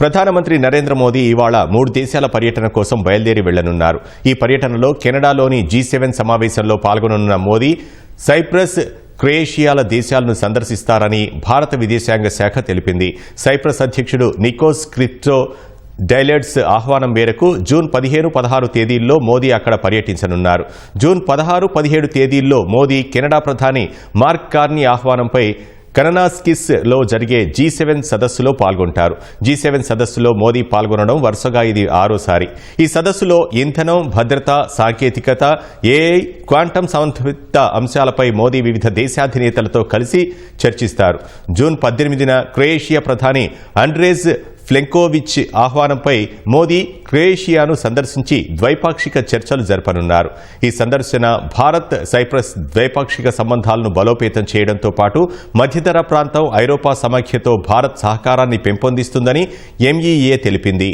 ప్రధానమంత్రి నరేంద్ర మోదీ ఇవాళ మూడు దేశాల పర్యటన కోసం బయలుదేరి వెళ్ళనున్నారు ఈ పర్యటనలో కెనడాలోని జీ సెవెన్ సమావేశంలో పాల్గొననున్న మోదీ సైప్రస్ క్రొయేషియాల దేశాలను సందర్శిస్తారని భారత విదేశాంగ శాఖ తెలిపింది. సైప్రస్ అధ్యక్షుడు నికోస్ క్రిప్టో డైలెట్స్ ఆహ్వానం మేరకు జూన్ పదిహేను పదహారు తేదీల్లో మోదీ అక్కడ పర్యటించనున్నారు. జూన్ పదహారు పదిహేడు తేదీల్లో మోదీ కెనడా ప్రధాని మార్క్ కార్నీ ఆహ్వానంపై కననాస్కిస్లో జరిగే జీ సెవెన్ సదస్సులో పాల్గొంటారు. జీ సెవెన్ సదస్సులో మోదీ పాల్గొనడం వరుసగా ఇది ఆరోసారి. ఈ సదస్సులో ఇంధనం భద్రత సాంకేతికత ఏఐ క్వాంటం సంబంధిత అంశాలపై మోదీ వివిధ దేశాధినేతలతో కలిసి చర్చిస్తారు. జూన్ పద్దెనిమిదిన క్రొయేషియా ప్రధాని అండ్రేజ్ ఫ్లెంకోవిచ్ ఆహ్వానంపై మోదీ క్రొయేషియాను సందర్శించి ద్వైపాక్షిక చర్చలు జరపనున్నారు. ఈ సందర్శన భారత్ సైప్రస్ ద్వైపాక్షిక సంబంధాలను బలోపేతం చేయడంతో పాటు మధ్యతర ప్రాంతం ఐరోపా సమాఖ్యతో భారత్ సహకారాన్ని పెంపొందిస్తుందని ఎంఈఏ తెలిపింది.